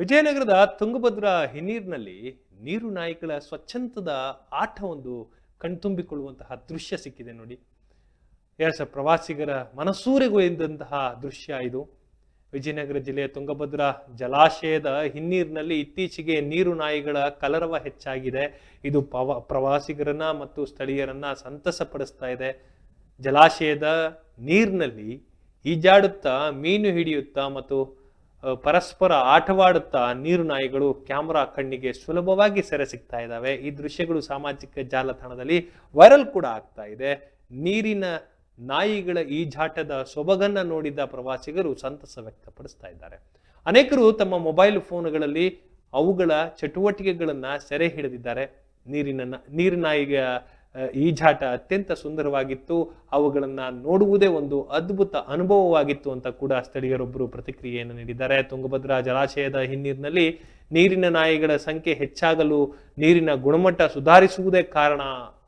ವಿಜಯನಗರದ ತುಂಗಭದ್ರಾ ಹಿನ್ನೀರಿನಲ್ಲಿ ನೀರು ನಾಯಿಗಳ ಸ್ವಚ್ಛಂದದ ಒಂದು ಕಣ್ತುಂಬಿಕೊಳ್ಳುವಂತಹ ದೃಶ್ಯ ಸಿಕ್ಕಿದೆ ನೋಡಿ. ಎಸ್ ಪ್ರವಾಸಿಗರ ಮನಸೂರೆಗೊಳಿದಂತಹ ದೃಶ್ಯ ಇದು. ವಿಜಯನಗರ ಜಿಲ್ಲೆಯ ತುಂಗಭದ್ರಾ ಜಲಾಶಯದ ಹಿನ್ನೀರಿನಲ್ಲಿ ಇತ್ತೀಚೆಗೆ ನೀರು ನಾಯಿಗಳ ಕಲರವ ಹೆಚ್ಚಾಗಿದೆ. ಇದು ಪವ, ಪ್ರವಾಸಿಗರನ್ನ ಮತ್ತು ಸ್ಥಳೀಯರನ್ನ ಸಂತಸಪಡಿಸ್ತಾ ಇದೆ. ಜಲಾಶಯದ ನೀರಿನಲ್ಲಿ ಈಜಾಡುತ್ತಾ, ಮೀನು ಹಿಡಿಯುತ್ತಾ ಮತ್ತು ಪರಸ್ಪರ ಆಟವಾಡುತ್ತಾ ನೀರು ನಾಯಿಗಳು ಕ್ಯಾಮರಾ ಕಣ್ಣಿಗೆ ಸುಲಭವಾಗಿ ಸೆರೆ ಸಿಗ್ತಾ ಇದ್ದಾವೆ. ಈ ದೃಶ್ಯಗಳು ಸಾಮಾಜಿಕ ಜಾಲತಾಣದಲ್ಲಿ ವೈರಲ್ ಕೂಡ ಆಗ್ತಾ ಇದೆ. ನೀರಿನ ನಾಯಿಗಳ ಈಜಾಟದ ಸೊಬಗನ್ನ ನೋಡಿದ ಪ್ರವಾಸಿಗರು ಸಂತಸ ವ್ಯಕ್ತಪಡಿಸ್ತಾ ಇದ್ದಾರೆ. ಅನೇಕರು ತಮ್ಮ ಮೊಬೈಲ್ ಫೋನ್ಗಳಲ್ಲಿ ಅವುಗಳ ಚಟುವಟಿಕೆಗಳನ್ನ ಸೆರೆ ಹಿಡಿದಿದ್ದಾರೆ. ನೀರಿನ ನೀರಿನಾಯಿಗೆ ಈಜಾಟ ಅತ್ಯಂತ ಸುಂದರವಾಗಿತ್ತು. ಅವುಗಳನ್ನು ನೋಡುವುದೇ ಒಂದು ಅದ್ಭುತ ಅನುಭವವಾಗಿತ್ತು ಅಂತ ಕೂಡ ಸ್ಥಳೀಯರೊಬ್ಬರು ಪ್ರತಿಕ್ರಿಯೆಯನ್ನು ನೀಡಿದ್ದಾರೆ. ತುಂಗಭದ್ರಾ ಜಲಾಶಯದ ಹಿನ್ನೀರಿನಲ್ಲಿ ನೀರಿನ ನಾಯಿಗಳ ಸಂಖ್ಯೆ ಹೆಚ್ಚಾಗಲು ನೀರಿನ ಗುಣಮಟ್ಟ ಸುಧಾರಿಸುವುದೇ ಕಾರಣ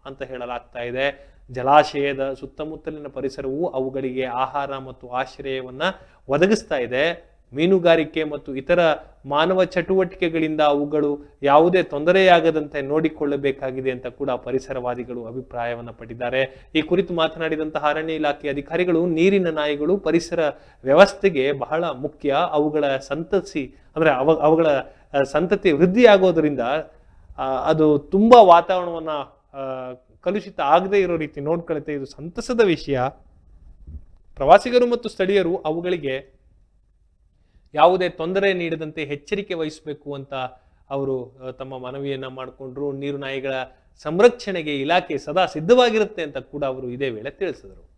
ಅಂತ ಹೇಳಲಾಗ್ತಾ ಇದೆ. ಜಲಾಶಯದ ಸುತ್ತಮುತ್ತಲಿನ ಪರಿಸರವು ಅವುಗಳಿಗೆ ಆಹಾರ ಮತ್ತು ಆಶ್ರಯವನ್ನ ಒದಗಿಸ್ತಾ ಇದೆ. ಮೀನುಗಾರಿಕೆ ಮತ್ತು ಇತರ ಮಾನವ ಚಟುವಟಿಕೆಗಳಿಂದ ಅವುಗಳು ಯಾವುದೇ ತೊಂದರೆಯಾಗದಂತೆ ನೋಡಿಕೊಳ್ಳಬೇಕಾಗಿದೆ ಅಂತ ಕೂಡ ಪರಿಸರವಾದಿಗಳು ಅಭಿಪ್ರಾಯವನ್ನ ಪಟ್ಟಿದ್ದಾರೆ. ಈ ಕುರಿತು ಮಾತನಾಡಿದಂತಹ ಅರಣ್ಯ ಇಲಾಖೆ ಅಧಿಕಾರಿಗಳು, ನೀರಿನ ನಾಯಿಗಳು, ಪರಿಸರ ವ್ಯವಸ್ಥೆಗೆ ಬಹಳ ಮುಖ್ಯ. ಅವುಗಳ ಸಂತತಿ ಅಂದ್ರೆ ಅವ, ಅವುಗಳ ಸಂತತಿ ವೃದ್ಧಿಯಾಗೋದ್ರಿಂದ ಅದು ತುಂಬಾ ವಾತಾವರಣವನ್ನ ಕಲುಷಿತ ಆಗದೆ ಇರೋ ರೀತಿ ನೋಡ್ಕೊಳ್ಳುತ್ತೆ ಇದು ಸಂತಸದ ವಿಷಯ. ಪ್ರವಾಸಿಗರು ಮತ್ತು ಸ್ಥಳೀಯರು ಅವುಗಳಿಗೆ ಯಾವುದೇ ತೊಂದರೆ ನೀಡದಂತೆ ಎಚ್ಚರಿಕೆ ವಹಿಸಬೇಕು ಅಂತ ಅವರು ತಮ್ಮ ಮನವಿಯನ್ನ ಮಾಡಿಕೊಂಡ್ರು. ನೀರು ನಾಯಿಗಳ ಸಂರಕ್ಷಣೆಗೆ ಇಲಾಖೆ ಸದಾ ಸಿದ್ಧವಾಗಿರುತ್ತೆ ಅಂತ ಕೂಡ ಅವರು ಇದೇ ವೇಳೆ ತಿಳಿಸಿದರು.